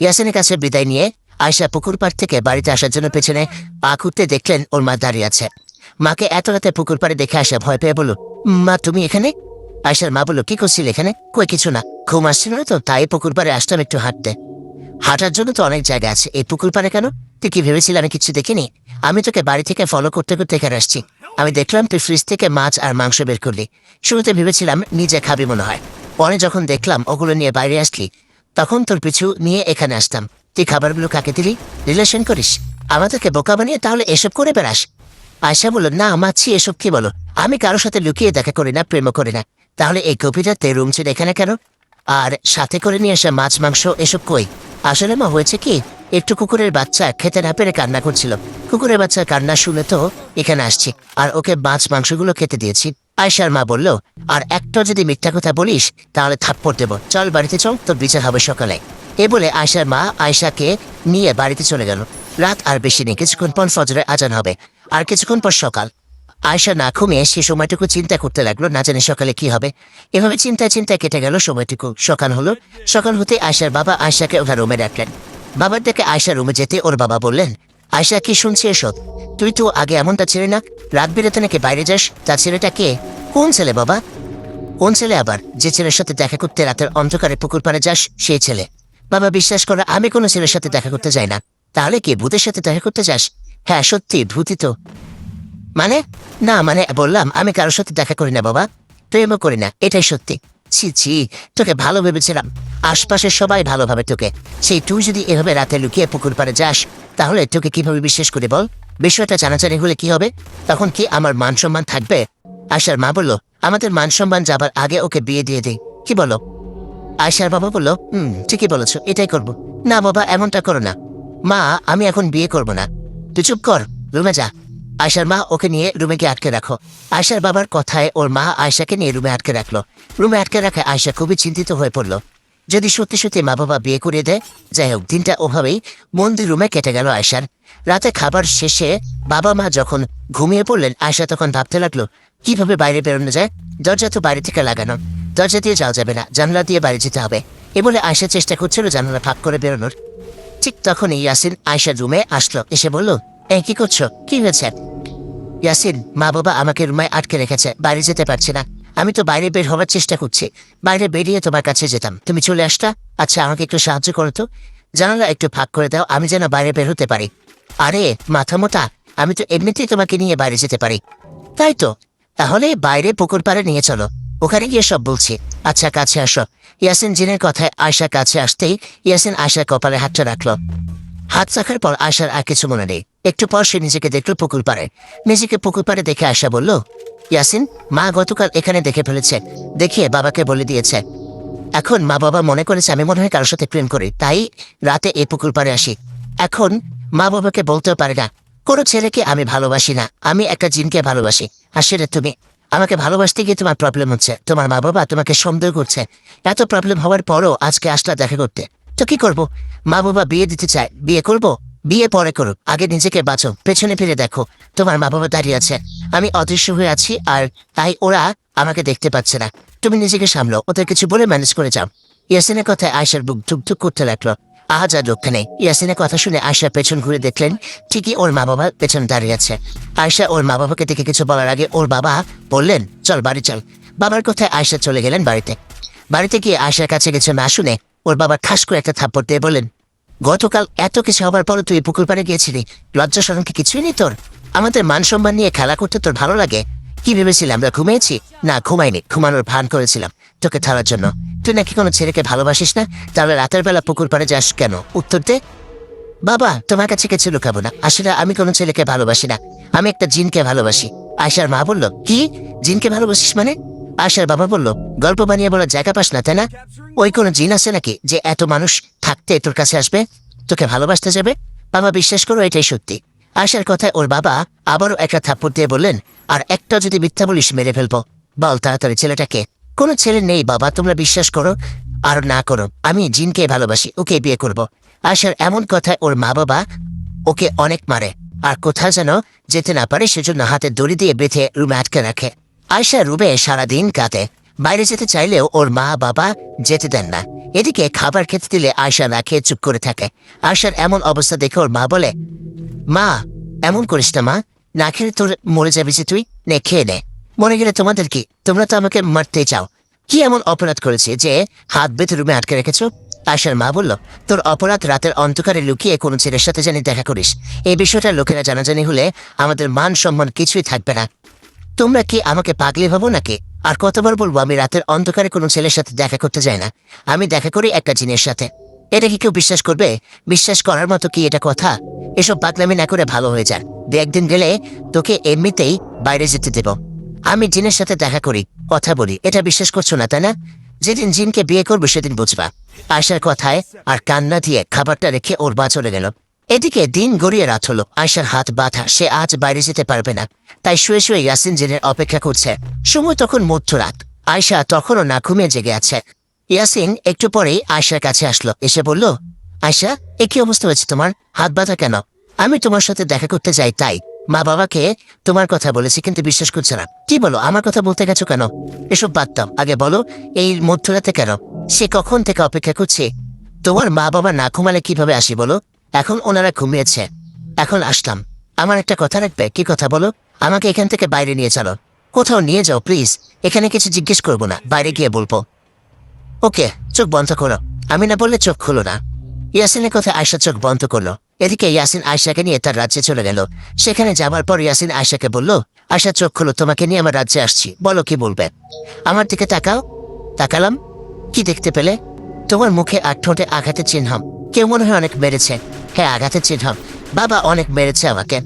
ইয়াসিনের কাছে বিদায় নিয়ে আয়সা পুকুর পাড় থেকে বাড়িতে আসার জন্য পেছনে পা খুঁড়তে দেখলেন ওর মা দাঁড়িয়ে আছে। মাকে এত রাতে পুকুর পাড়ে দেখে আসা ভয় পেয়ে বলো মা, তুমি এখানে? আয়সার মা বলল, কি করছিল এখানে? কই, কিছু না। ঘুম আসছিল না তো, তাই পুকুর পাড়ে আসতাম একটু হাঁটতে। হাঁটার জন্য তো অনেক জায়গা আছে। এই পুকুর পাড়ে কেন? তুই কি ভেবেছিলি আমি কিছু দেখিনি? আমি তোকে বাড়ি থেকে ফলো করতে করতে এখানে আসছি। আমি দেখলাম তুই ফ্রিজ থেকে মাছ আর মাংস বের করলি। শুরুতে ভেবেছিলাম নিজে খাবি মনে হয়। পরে যখন দেখলাম ওগুলো নিয়ে বাইরে আসলি তখন তোর পিছু নিয়ে এখানে আসতাম। তুই খাবারগুলো কাকে দিলি? রিলেশন করিস। আমাদেরকে বোকা বানিয়ে তাহলে এসব করে বেড়াস। আয়সা বলল, না, মাছি, এসব কি বলো? আমি কারোর সাথে লুকিয়ে দেখা করি না, প্রেমও করি না। তাহলে এই কপিটাতে রুম ছিল এখানে কেন? আর সাথে করে নিয়ে আসা মাছ, মাংস, এসব কই? আসলে মা, হয়েছে কি, একটু কুকুরের বাচ্চা খেতে না পেরে কান্না করছিল। কুকুরের বাচ্চা কান্না শুনে তো এখানে আসছি। আর ওকে মাছ, মাংসগুলো খেতে দিয়েছি। আয়সার মা বলল, আর একটা যদি মিথ্যা কথা বলিস, তাহলে থাপ্পড় দেবো। চল বাড়িতে চল, তোর বিচার হবে সকালে। এ বলে আয়সার মা আয়সাকে নিয়ে বাড়িতে চলে গেল। রাত আর বেশি নেই, কিছুক্ষণ পর ফজরের আজান হবে, আর কিছুক্ষণ পর সকাল। আয়সা না ঘুমিয়ে সে সময়টুকু চিন্তা করতে লাগল, না জানি সকালে কি হবে। এভাবে চিন্তায় চিন্তায় কেটে গেল সময়টুকু। সকাল হলো, সকাল হতে আয়সার বাবা আয়সাকে ওরা রুমে রাখলেন বাবার দেখে আয়সা রুমে যেতে ওর বাবা বললেন আয়সা কি শুনছি এসব? তুই তো আগে এমনটা ছেলে না? রাত বেরোতে নাকি বাইরে যাস? তা ছেলেটা কে? কোন ছেলে, বাবা? কোন ছেলে আবার? যে ছেলের সাথে দেখা করতে রাতের অন্ধকারে পুকুর পাড়ে যাস সেই ছেলে। বাবা, বিশ্বাস করো, আমি কোনো ছেলের সাথে দেখা করতে যাই না। তাহলে কি ভূতের সাথে দেখা করতে যাস? হ্যাঁ সত্যি ভূতি তো। মানে? না মানে বললাম, আমি কারোর সাথে দেখা করি না, বাবা। প্রেমও করি না, এটাই সত্যি। ছি ছি, তোকে ভালো ভেবেছিলাম। আশপাশের সবাই ভালোভাবে তোকে। সেই তুই যদি এভাবে রাতে লুকিয়ে পুকুর পাড়ে যাস, তাহলে তোকে কীভাবে বিশ্বাস করে বল? বিষয়টা জানাজানি হলে কি হবে? তখন কি আমার মান সম্মান থাকবে? আশার মা বলল, আমাদের মান সম্মান যাবার আগে ওকে বিয়ে দিয়ে দিই। কি বলো? আয়সার বাবা বলল, হুম, ঠিকই বলেছ, এটাই করব। না বাবা, এমনটা করো না। মা, আমি এখন বিয়ে করব না। তুই চুপ কর, রুমে যা। আয়সার মা ওকে নিয়ে রুমে গিয়ে আটকে রাখো। আয়সার বাবার কথায় ওর মা আয়সাকে নিয়ে রুমে আটকে রাখল। রুমে আটকে রাখে আয়সা খুবই চিন্তিত হয়ে পড়ল। যদি সত্যি সত্যি মা বাবা বিয়ে করে দেয়, যাই হোক, দিনটা ওভাবেই মন্দির রুমে কেটে গেল আয়সার রাতে খাবার শেষে বাবা মা যখন ঘুমিয়ে পড়লেন আয়সা তখন ভাবতে লাগল, কীভাবে বাইরে বেরোনো যায়? দরজা তো বাইরে থেকে লাগানো। দরজা দিয়ে যাওয়া যাবে না, জানলা দিয়ে বাড়ি যেতে হবে। এ বলে আয়সা চেষ্টা করছিল জানলা ফাঁক করে বেরোনোর। ঠিক তখনই ইয়াসিন আয়সার রুমে আসলো, এসে বলল, এই, কি করছ? কি হয়েছে? ইয়াসিন, মা বাবা আমাকে রুমে আটকে রেখেছে বাইরে যেতে পারছি না। আমি তো বাইরে বের হওয়ার চেষ্টা করছি। বাইরে বেরিয়ে তোমার কাছে যেতাম। তুমি চলে আসতা? আচ্ছা আমাকে একটু সাহায্য করো তো। জানালা একটু ফাঁক করে দাও, আমি যেন বাইরে বের হতে পারি। আরে, মাথা মোটা, আমি তো এমনিতেই তোমাকে নিয়ে বাইরে যেতে পারি। তাই তো। তাহলে বাইরে পুকুর পাড়ে নিয়ে চলো। ওখানে গিয়ে সব বলছি। আচ্ছা কাছে আসো। ইয়াসিন জিনের কথায় আয়সা কাছে আসতেই ইয়াসিন আয়সার কপালে হাতটা রাখল। হাত রাখার পর আয়সার আর কিছু মনে নেই। একটু পর সে নিজেকে দেখল পুকুর পাড়ে। নিজেকে পুকুর পাড়ে দেখে আয়সা বলল ইয়াসিন, মা গতকাল এখানে দেখে ফেলেছে। দেখিয়ে বাবাকে বলে দিয়েছে। এখন মা বাবা মনে করেছে, আমি মনে হয় কারোর সাথে প্রেম করি। তাই রাতে এই পুকুর পাড়ে আসি। এখন মা বাবাকে বলতেও পারে না, কোনো ছেলেকে আমি ভালোবাসি না। আমি একটা জিনকে ভালোবাসি। আর তুমি। আমাকে ভালোবাসতে গিয়ে তোমার প্রবলেম হচ্ছে। তোমার মা বাবা তোমাকে সন্দেহ করছে। এত প্রবলেম হওয়ার পরও আজকে আসলা দেখা করতে। তো কি করব? মা বাবা বিয়ে দিতে চায়। বিয়ে করব? বিয়ে পরে করুক, আগে নিজেকে বাঁচো, পেছনে ফিরে দেখো, তোমার মা বাবা দাঁড়িয়ে আছে। আমি অদৃশ্য হয়ে আছি আর তাই ওরা আমাকে দেখতে পাচ্ছে না। তুমি নিজেকে সামলো, ওদের কিছু বলে ম্যানেজ করে যাও। ইয়াসিনের কথায় আয়সার বুক ধুকধুক করতে লাগল। আজ আর রক্ষা নেই। ইয়াসিনের কথা শুনে আয়সা পেছন ঘুরে দেখলেন, ঠিকই ওর মা বাবা পেছন দাঁড়িয়ে আছে। আয়সা ওর মা বাবাকে দেখে কিছু বলার আগে ওর বাবা বললেন, চল, বাড়ি চল। বাবার কথায় আয়সা চলে গেলেন বাড়িতে। বাড়িতে গিয়ে আয়সার কাছে কিছু না শুনে ওর বাবা ঠাস করে একটা থাপ্পড় দিয়ে বলেন গতকাল এত কিছু হবার পর তুই পুকুর পাড়ে গিয়েছিলি। লজ্জা সরম কি কিছুই নেই তোর? আমাদের মান সম্মান নিয়ে খেলা করতে তোর ভালো লাগে। কি ভেবেছিলাম আমরা ঘুমিয়েছি? না, ঘুমাইনি। ঘুমানোর ভান করেছিলাম তোকে থারার জন্য। তুই নাকি কোনো ছেলেকে ভালোবাসিস না? তাহলে রাতের বেলা পুকুর পাড়ে যাস কেন? উত্তর দে। বাবা, তোমার কাছে কিছু লুকাবো না। আসলে আমি কোনো ছেলেকে ভালোবাসি না। আমি একটা জিনকে ভালোবাসি। আয়সার মা বলল, কি? জিনকে ভালোবাসিস মানে? আয়সার বাবা বলল, গল্প বানিয়ে বলার জায়গা পাস না, তাই না? ওই কোনো জিন আছে নাকি যে এত মানুষ থাকতে তোর কাছে আসবে? তোকে ভালোবাসতে যাবে? বাবা বিশ্বাস করো, এটাই সত্যি। আয়সার কথায় ওর বাবা আবারও একটা থাপ্পড় দিয়ে বললেন, আর একটা যদি মিথ্যা বলিস, মেরে ফেলব। বল তাড়াতাড়ি ছেলেটাকে। কোনো ছেলে নেই, বাবা, তোমরা বিশ্বাস করো আর না করো। আমি জিনকে ভালোবাসি, ওকে বিয়ে করব। আশার এমন কথায় ওর মা বাবা ওকে অনেক মারে। আর কোথাও যেন যেতে না পারে, সেজন্য হাতে দড়ি দিয়ে বেঁধে রুমে আটকে রাখে। আয়সা রুমে সারাদিন কাটে। বাইরে যেতে চাইলেও ওর মা বাবা যেতে দেন না। এদিকে খাবার খেতে দিলে আয়সা না খেয়ে চুপ করে থাকে। আয়সার এমন অবস্থা দেখে ওর মা বলে, মা, এমন করিস না মা। না খেলে তোর মরে যাবি যে তুই। নে, খেয়ে নে। মরে গেলে তোমাদের কি? তোমরা তো আমাকে মারতে চাও। কি এমন অপরাধ করেছে যে হাত বেঁধে রুমে আটকে রেখেছো? আয়সার মা বলল, তোর অপরাধ রাতের অন্ধকারে লুকিয়ে কোনো ছেলের সাথে জানি দেখা করিস। এই বিষয়টা লোকেরা জানাজানি হলে আমাদের মান সম্মান কিছুই থাকবে না। তোমরা কি আমাকে পাগলি ভাবো নাকি? আর কতবার বলব, আমি রাতের অন্ধকারে কোনো ছেলের সাথে দেখা করতে যাই না। আমি দেখা করি একটা জিনের সাথে। এটা কি কেউ বিশ্বাস করবে? বিশ্বাস করার মতো কি এটা কথা? এসব পাগলামি না করে ভালো হয়ে যাক। দু একদিন গেলে তোকে এমনিতেই বাইরে যেতে দেব। আমি জিনের সাথে দেখা করি, কথা বলি। এটা বিশ্বাস করছ না, তাই না? যেদিন জিনকে বিয়ে করব, সেদিন বুঝবা। আয়সার কথায় আর কান্না দিয়ে খাবারটা রেখে ওর বা চলে গেল। এদিকে দিন গড়িয়ে রাত হলো। আয়সার হাত বাঁধা, সে আজ বাইরে যেতে পারবে না। তাই শুয়ে শুয়ে ইয়াসিন জিনের অপেক্ষা করছে। সময় তখন মধ্যরাত। আয়সা তখনও না ঘুমিয়ে জেগে আছে। ইয়াসিন একটু পরেই আয়সার কাছে আসলো। এসে বলল আয়সা এ কি অবস্থা হয়েছে তোমার? হাত বাঁধা কেন? আমি তোমার সাথে দেখা করতে যাই, তাই। মা বাবাকে তোমার কথা বলেছি, কিন্তু বিশ্বাস করছে না। কি বলো, আমার কথা বলতে গেছো কেন? এসব বাদ দাও। আগে বলো, এই মধ্যরাতে কেন? সে কখন থেকে অপেক্ষা করছে? তোমার মা বাবা না ঘুমালে কীভাবে আসি বলো? এখন ওনারা ঘুমিয়েছে। এখন আসলাম। আমার একটা কথা রাখবে। কি কথা বলো? আমাকে এখান থেকে বাইরে নিয়ে চলো। কোথাও নিয়ে যাও, প্লিজ। এখানে কিছু জিজ্ঞেস করব না। বাইরে গিয়ে বলব। ওকে, চোখ বন্ধ করো। আমি না বললে চোখ খুলো না। ইয়াসিনের কথা আয়সা চোখ বন্ধ করল। এদিকে ইয়াসিন আয়সাকে নিয়ে তার রাজ্যে চলে গেল। সেখানে যাবার পর ইয়াসিন আয়সাকে বলল আয়সা চোখ খুলো, তোমাকে নিয়ে আমার রাজ্যে আসছি। বলো কি বলবে? আমার দিকে তাকাও। তাকালাম। কি দেখতে পেলে? তোমার মুখে আর ঠোঁটে আঘাতের চিহ্ন। কেউ মনে হয় অনেক মেরেছে। হ্যাঁ আঘাতের চিহ্ন। বাবা অনেক মেরেছে আমাকে।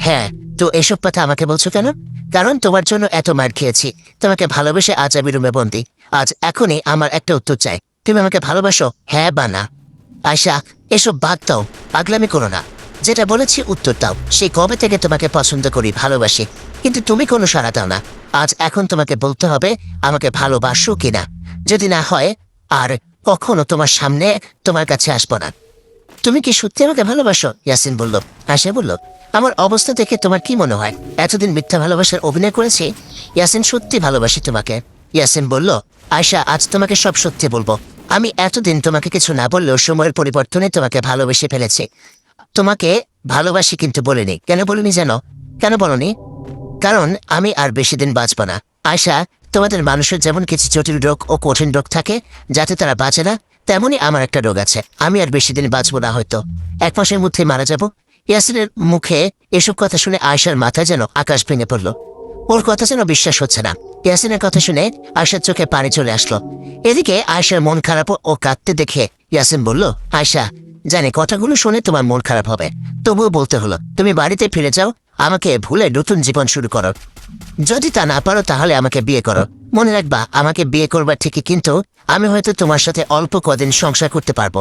হ্যাঁ তো এসব কথা আমাকে বলছো কেন? কারণ তোমার জন্য এত মার খেয়েছি। তোমাকে ভালোবেসে আজ আমি রুমে বন্দি। আজ এখনই আমার একটা উত্তর চাই। তুমি আমাকে ভালোবাসো হ্যাঁ বা না? আয়সা এসব বাদ দাও। পাগলামি করো না। যেটা বলেছি উত্তর দাও। সেই কবে থেকে তোমাকে পছন্দ করি, ভালোবাসি? কিন্তু তুমি কোনো সাড়া দাও না। আজ এখন তোমাকে বলতে হবে, আমাকে ভালোবাসো কিনা? যদি না হয়, আর কখনো তোমার সামনে তোমার কাছে আসব না। তুমি কি সত্যি আমাকে ভালোবাসো? ইয়াসিন বলল। আশা বলল, আমার অবস্থা দেখে তোমার কি মনে হয়? এতদিন মিথ্যা ভালোবাসার অভিনয় করেছি, ইয়াসিন সত্যি ভালোবাসি তোমাকে। ইয়াসিন বলল আয়সা আজ তোমাকে সব সত্যি বলব। আমি এতদিন তোমাকে কিছু না বললেও সময়ের পরিবর্তনে তোমাকে ভালোবেসে ফেলেছি। তোমাকে ভালোবাসি কিন্তু বলিনি। কেন বলিনি যেন? কেন বলনি? কারণ আমি আর বেশি দিন বাঁচব না। আয়সা তোমাদের মানুষের যেমন কিছু জটিল রোগ ও কঠিন রোগ থাকে, যাতে তারা বাঁচে না তেমনই আমার একটা রোগ আছে। আমি আর বেশি দিন বাঁচবো না হয়তো। এক মাসের মধ্যে মারা যাব। ইয়াসিনের মুখে এসব কথা শুনে আয়সার মাথায় যেন আকাশ ভেঙে পড়ল। ওর কথা যেন বিশ্বাস হচ্ছে না। ইয়াসিনের কথা শুনে আয়সার চোখে পানি চলে আসলো। এদিকে আয়সার মন খারাপ ও কাঁদতে দেখে ইয়াসিন বলল আয়সা জানি কথাগুলো শুনে তোমার মন খারাপ হবে। তবুও বলতে হলো, তুমি বাড়িতে ফিরে যাও। আমাকে ভুলে নতুন জীবন শুরু করো। যদি তা না পারো তাহলে আমাকে বিয়ে করো। মনে রাখবা, আমাকে বিয়ে করবার ঠিকই কিন্তু আমি হয়তো তোমার সাথে অল্প কদিন সংসার করতে পারব।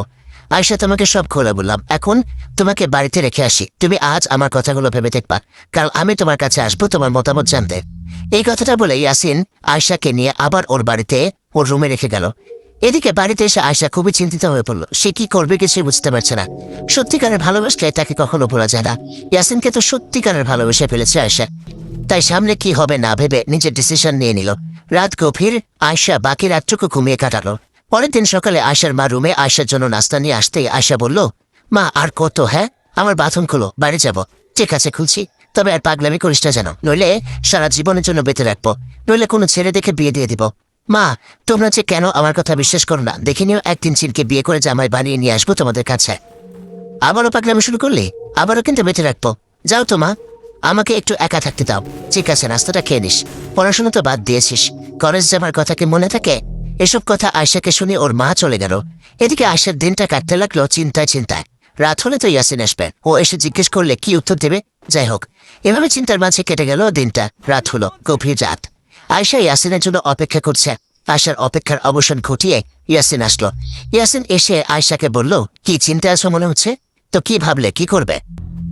আয়সা তোমাকে সব খোলা বললাম। এখন তোমাকে বাড়িতে রেখে আসি। তুমি আজ আমার কথাগুলো ভেবে দেখবা। কারণ আমি তোমার কাছে আসব, তোমার মতামত জানতে। এই কথাটা বলে ইয়াসিন আয়সাকে নিয়ে আবার ওর বাড়িতে, ওর রুমে রেখে গেল। এদিকে বাড়িতে এসে আয়সা খুবই চিন্তিত হয়ে পড়ল। সে কি করবে কিছুই বুঝতে পারছে না। সত্যিকারের ভালোবাসলে তাকে কখনো ভোলা যায় না। ইয়াসিনকে তো সত্যিকারের ভালোবেসে ফেলেছে আয়সা তাই সামনে কি হবে না ভেবে নিজের ডিসিশন নিয়ে নিল। রাত গভীর আয়সা বাকি রাতটুকু ঘুমিয়ে কাটালো। পরের দিন সকালে আয়সার মা রুমে আয়সার জন্য নাস্তা নিয়ে আসতেই আয়সা বলল, মা, আর কত হ্যাঁ? আমার বাথরুম খুলো বাইরে যাব। ঠিক আছে, খুলছি। তবে আর পাগলামি করিস না যেন। নইলে সারা জীবনের জন্য বেঁধে রাখব। নইলে কোনো ছেলে দেখে বিয়ে দিয়ে দিব। মা, তোমরা যে কেন আমার কথা বিশ্বাস করো না? দেখে নিও, একদিন চিনকে বিয়ে করে জামাই বানিয়ে নিয়ে আসব তোমাদের কাছে। আবারও পাগলামি শুরু করলে? আবারও কিন্তু বেঁচে রাখব। যাও তো, মা। আমাকে একটু একা থাকতে দাও। ঠিক আছে, নাস্তাটা খেয়ে নিস। পড়াশোনা তো বাদ দিয়েছিস। কলেজ যাবার কথা কি মনে থাকে? এসব কথা আয়সাকে শুনে ওর মা চলে গেল। এদিকে আয়সার দিনটা কাটতে লাগল চিন্তায় চিন্তায়। রাত হলে তো ইয়াসিন আসবে। ও এসে জিজ্ঞেস করলে কি উত্তর দেবে? যাই হোক, এভাবে চিন্তার মাঝে কেটে গেল দিনটা। রাত হলো, গভীর রাত। আয়সা ইয়াসিনের জন্য অপেক্ষা করছে। আয়সার অপেক্ষার অবসান ঘটিয়ে ইয়াসিন আসলো। ইয়াসিন এসে আয়সাকে বলল, কি চিন্তা আছো মনে হচ্ছে? তো কি ভাবলে, কি করবে?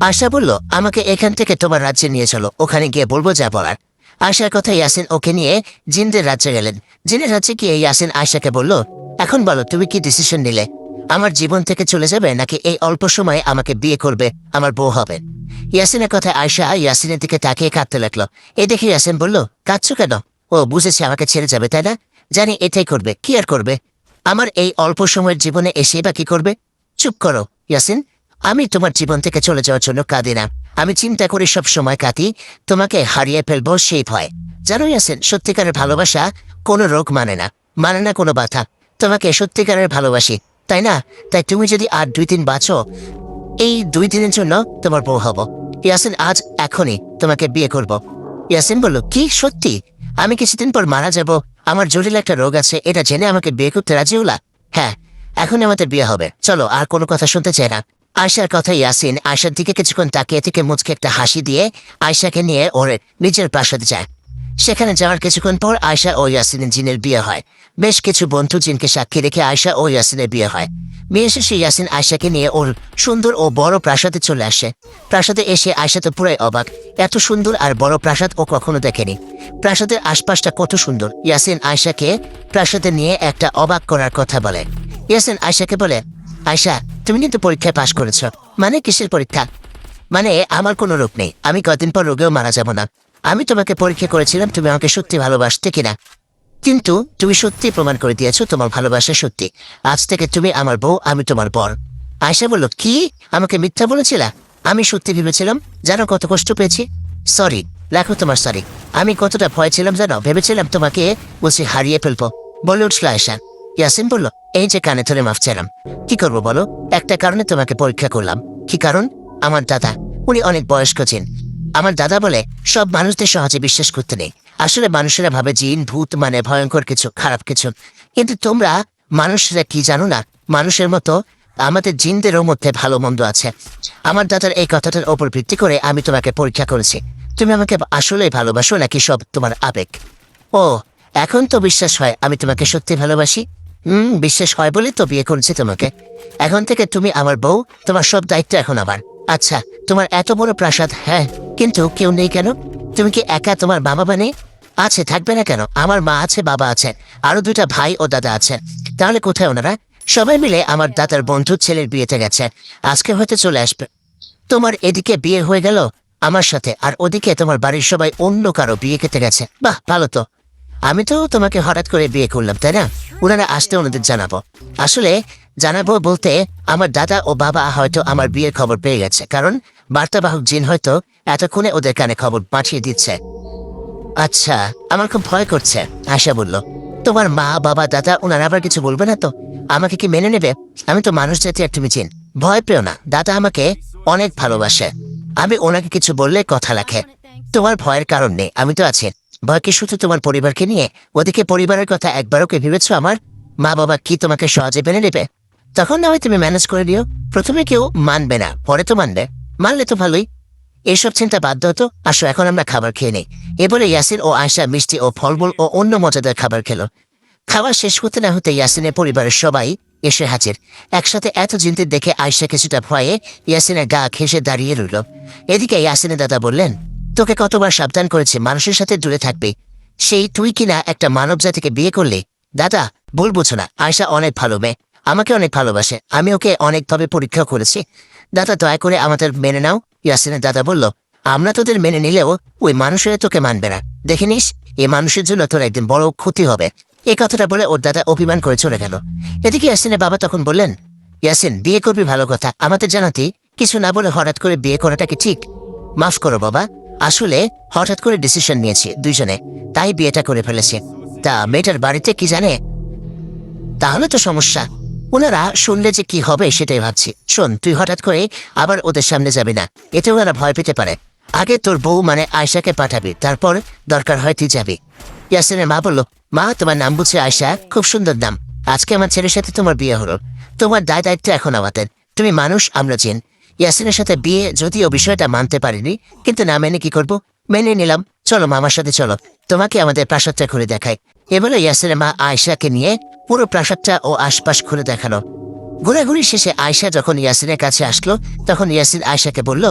আশা বলল, আমাকে এখান থেকে তোমার রাজ্যে নিয়ে চলো, ওখানে গিয়ে বলব যা বলার। আশার কথা ইয়াসিন ওকে নিয়ে জিনদের রাজ্যে গেলেন। জিনের রাজ্যে গিয়ে ইয়াসিন আয়সাকে বলল, এখন বলো, তুমি কি ডিসিশন নিলে? আমার জীবন থেকে চলে যাবে নাকি এই অল্প সময়ে আমাকে বিয়ে করবে? আমার বউ হবে। ইয়াসিনের কথা আয়সা ইয়াসিনের দিকে তাকিয়ে কাঁদতে লাগল। এ দেখে ইয়াসিন বলল, কাঁদছো কেন? ও বুঝেছে আমাকে ছেড়ে যাবে, তাই না? জানি এটাই করবে, কি আর করবে? আমার এই অল্প সময়ের জীবনে এসে বা কি করবে? চুপ করো, ইয়াসিন। আমি তোমার জীবন থেকে চলে যাওয়ার জন্য কাঁদি না। আমি চিন্তা করি সব সময় কাঁদি তোমাকে হারিয়ে ফেলব সেই ভয়। জানো ইয়াসিন সত্যিকারের ভালোবাসা কোনো রোগ মানে না মানে না কোনো বাধা। তোমাকে সত্যিকারের ভালোবাসি, তাই না? তাই তুমি যদি আর দুই দিন বাঁচো, এই দুই দিনের জন্য তোমার বউ হব। ইয়াসিন, আজ এখনই তোমাকে বিয়ে করব। ইয়াসিন বলল, কি? সত্যি? আমি কিছুদিন পর মারা যাব। আমার জটিল একটা রোগ আছে, এটা জেনে আমাকে বিয়ে করতে রাজি হলা? হ্যাঁ এখন আমাদের বিয়ে হবে। চলো, আর কোনো কথা শুনতে চাই না। আয়সার কথা ইয়াসিন আয়সার দিকে কিছুক্ষণ তাকিয়ে থেকে মুচকে একটা হাসি দিয়ে আয়সাকে নিয়ে ওর নিজের প্রাসাদে যায়। সেখানে যাওয়ার কিছুক্ষণ পর আয়সা ও ইয়াসিনের জিনের বিয়ে হয়। বেশ কিছু বন্ধু জিনকে সাক্ষী রেখে আয়সা ও ইয়াসিনের বিয়ে হয়। বিয়ে শেষে ইয়াসিন আয়সাকে নিয়ে ওর সুন্দর ও বড় প্রাসাদে চলে আসে। প্রাসাদে এসে আয়সা তো পুরাই অবাক। এত সুন্দর আর বড় প্রাসাদ ও কখনো দেখেনি। প্রাসাদের আশপাশটা কত সুন্দর। ইয়াসিন আয়সাকে প্রাসাদে নিয়ে একটা অবাক করার কথা বলে। ইয়াসিন আয়সাকে বলে আয়সা তুমি কিন্তু পরীক্ষায় পাশ করেছ। মানে কিসের পরীক্ষা? মানে আমার কোনো রোগ নেই। আমি কদিন পর রোগেও মারা যাব না। আমি তোমাকে পরীক্ষা করেছিলাম, তুমি আমাকে সত্যি ভালোবাসতে কিনা। কিন্তু তুমি সত্যি প্রমাণ করে দিয়েছ, তোমার ভালোবাসা সত্যি। আজ থেকে তুমি আমার বউ, আমি তোমার বর। আয়সা বলল, কি? আমাকে মিথ্যা বলেছিলা? আমি সত্যি ভেবেছিলাম, জানো কত কষ্ট পেয়েছি? সরি লেখো তোমার সরি আমি কতটা ভয় ছিলাম জানো? ভেবেছিলাম তোমাকে বলছি হারিয়ে ফেলব। বলে উঠল আয়সা ইয়াসিন বলল এই যে কানে ধরে মাফ চাইলাম। কি করব বলো? একটা কারণে তোমাকে পরীক্ষা করলাম। কি কারণ? আমার দাদা, উনি অনেক বয়স্ক ছিলেন আমার দাদা বলে, সব মানুষদের সহজে বিশ্বাস করতে নেই। আসলে মানুষেরা ভাবে জিন, ভূত মানে ভয়ঙ্কর কিছু, খারাপ কিছু। কিন্তু তোমরা মানুষরা কি জানো না? মানুষের মতো আমাদের জিনদেরও মধ্যে ভালো মন্দ আছে। আমার দাদার এই কথাটার ওপর ভিত্তি করে আমি তোমাকে পরীক্ষা করেছি। তুমি আমাকে আসলেই ভালোবাসো নাকি সব তোমার আবেগ? ও, এখন তো বিশ্বাস হয় আমি তোমাকে সত্যি ভালোবাসি। হুম, বিশ্বাস হয় বলে তো বিয়ে করেছি তোমাকে। এখন থেকে তুমি আমার বউ, তোমার সব দায়িত্ব এখন আমার। আচ্ছা তোমার এত বড় প্রাসাদ হ্যাঁ কিন্তু কেউ নেই কেন? তুমি কি একা তোমার বাবা মানে? আছে, থাকবে না কেন? আমার মা আছে, বাবা আছে, আরও দুটা ভাই ও দাদা আছে। তাহলে কোথায় ওনারা? সবাই মিলে আমার দাদার বন্ধুর ছেলের বিয়েতে গেছে। আজকে হয়তো চলে আসবে। তোমার এদিকে বিয়ে হয়ে গেল? আমার সাথে। আর ওদিকে তোমার বাড়ির সবাই অন্য কারও বিয়ে খেতে গেছে। বাহ, ভালো তো। আমি তো তোমাকে হঠাৎ করে বিয়ে করলাম, তাই না? ওনারা আসতে ওনাদের জানাব। আসলে জানাব বলতে আমার দাদা ও বাবা হয়তো আমার বিয়ের খবর পেয়ে গেছে, কারণ বার্তাবাহক জিন হয়তো এতক্ষণে ওদের কানে খবর পাঠিয়ে দিচ্ছে। আচ্ছা আমার খুব ভয় করছে আশা বলল। তোমার মা, বাবা, দাদা ওনারা আবার কিছু বলবে না তো? আমাকে কি মেনে নেবে? আমি তো মানুষ জাতি একটা মিচিন ভয় পেও না, দাদা আমাকে অনেক ভালোবাসে। আমি ওনাকে কিছু বললে কথা রাখে। তোমার ভয়ের কারণ নেই, আমি তো আছি। ভয় কি শুধু তোমার পরিবারকে নিয়ে? ওদিকে পরিবারের কথা একবারও কি ভেবেছো আমার? মা বাবা কি তোমাকে সহজে মেনে নেবে? তখন না হয় তুমি ম্যানেজ করে দিও প্রথমে কেউ মানবে না, পরে তো মানবে। মানলে তো ভালোই। এসব চিন্তা বাধ্য হতো আসো, এখন আমরা খাবার খেয়ে নেই। এ বলে ইয়াসিন ও আয়সা মিষ্টি ও ফলমূল ও অন্য মজাদার খাবার খেলো। খাবার শেষ হতে না হতে ইয়াসিনের পরিবারের সবাই এসে হাজির। একসাথে এত জিন্তির দেখে আয়সা কিছুটা ভয়ে ইয়াসিনের গা ঘেসে দাঁড়িয়ে রইল। এদিকে ইয়াসিনের দাদা বললেন তোকে কতবার সাবধান করেছে, মানুষের সাথে দূরে থাকবে। সেই তুই কিনা একটা মানব জাতিকে বিয়ে করলে? দাদা, ভুল বুঝো না আয়সা অনেক ভালো মেয়ে। আমাকে অনেক ভালোবাসে, আমি ওকে অনেকভাবে পরীক্ষা করেছি। দাদা, দয়া করে আমাদের মেনে নাও, ইয়াসিনের দাদা বলল। আমরা তোদের মেনে নিলেও ওই মানুষেরা তোকে মানবে না। দেখে নিস এই মানুষের জন্য তোর একদিন বড় ক্ষতি হবে। এই কথাটা বলে ওর দাদা অভিমান করে চলে গেল। এদিকে ইয়াসিনের বাবা তখন বললেন, ইয়াসিন, বিয়ে করবি ভালো কথা। আমাদের জানাতে, কিছু না বলে হঠাৎ করে বিয়ে করাটা কি ঠিক? মাফ করো বাবা আসলে হঠাৎ করে ডিসিশন নিয়েছি, দুইজনে। তাই বিয়েটা করে ফেলেছে। তা মেয়েটার বাড়িতে কি জানে? তাহলে তো সমস্যা। ওনারা শুনলে যে কি হবে সেটাই ভাবছি। শোন, তুই হঠাৎ করে আবার ওদের সামনে যাবি না। এতে ওনারা ভয় পেতে পারে। আগে তোর বউ মানে আয়সাকে পাঠাবি, তারপর দরকার হয় তুই যাবি। ইয়াসিনের মা বলল, মা, তোমার নাম বুঝছে আয়সা খুব সুন্দর নাম। আজকে আমার ছেলের সাথে তোমার বিয়ে হলো। তোমার দায় দায়িত্ব এখন আমাদের। তুমি মানুষ, আমরা চেন ইয়াসিনের সাথে বিয়ে যদিও বিষয়টা মানতে পারিনি, কিন্তু না মেনে কি করব? মেনে নিলাম। চলো, মামার সাথে চলো। তোমাকে আমাদের প্রাসাদটা ঘুরে দেখাই। এবারে ইয়াসিনের মা আয়সাকে নিয়ে পুরো প্রাসাদটা ও আশপাশ ঘুরে দেখাল। ঘোরাঘুরি শেষে আয়সা যখন ইয়াসিনের কাছে আসলো, তখন ইয়াসিন আয়সাকে বলল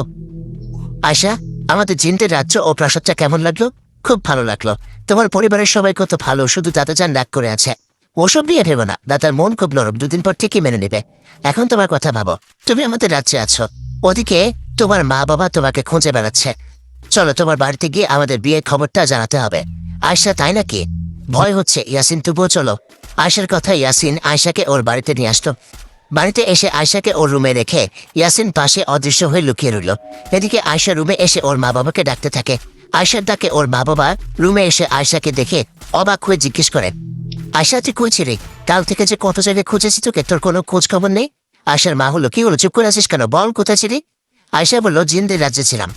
আয়সা আমাদের জিনদের রাজ্য ও প্রাসাদটা কেমন লাগল? খুব ভালো লাগল। তোমার পরিবারের সবাই কত ভালো, শুধু দাদা যান রাগ করে আছে। ওসব নিয়ে ভেবো না। দাদার মন খুব নরম, দুদিন পর ঠিকই মেনে নেবে। এখন তোমার কথা ভাবো। তুমি আমাদের রাজ্যে আছো। ওদিকে তোমার মা বাবা তোমাকে খুঁজে বেড়াচ্ছে। চলো তোমার বাড়িতে গিয়ে আমাদের বিয়ের খবরটা জানাতে হবে। আয়সা তাই নাকি? ভয় হচ্ছে। ইয়াসিন, তবুও চলো। আয়সার কথা ইয়াসিন আয়সাকে ওর বাড়িতে নিয়ে আসতো বাড়িতে এসে আয়সাকে ওর রুমে রেখে ইয়াসিন পাশে অদৃশ্য হয়ে লুকিয়ে রইল। এদিকে আয়সা রুমে এসে ওর মা বাবাকে ডাকতে থাকে। আয়সার ডাকে ওর মা বাবা রুমে এসে আয়সাকে দেখে অবাক হয়ে জিজ্ঞেস করে আয়সা তুই কইছি রে কাল থেকে যে কত জায়গায় খুঁজেছি তোকে, তোর কোনো খোঁজ খবর নেই? আয়সার মা হলো, কি হলো, চুপ করে আছিস কেন? বল, কোথায় ছিলি? আয়সা বলল, জিন্দের রাজ্যে ছিলাম।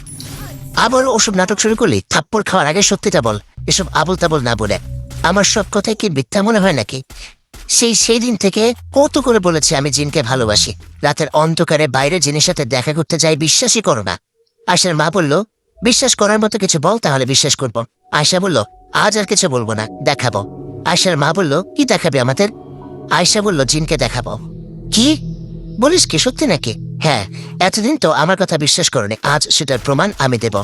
আবার ওসব নাটক শুরু করলি, থাপ্পড় খাওয়ার আগে সত্যিটা বল, এসব আবল তাবল না বলে। আমার সব কথাই কি মিথ্যা মনে হয় নাকি? সেই সেই দিন থেকে কত করে বলেছে আমি জিনকে ভালোবাসি। রাতের অন্ধকারে বাইরে জিনের সাথে দেখা করতে যাই বিশ্বাসই করো না। আয়সার মা বলল বিশ্বাস করার মতো কিছু বল তাহলে বিশ্বাস করব। আয়সা বলল, আজ আর কিছু বলব না, দেখাবো। আয়সার মা বলল, কি দেখাবে আমাদের? আয়সা বলল, জিনকে দেখাবো। কি? বলিস কি, সত্যি নাকি? হ্যাঁ এতদিন তো আমার কথা বিশ্বাস করনি, আজ সেটার প্রমাণ আমি দেব।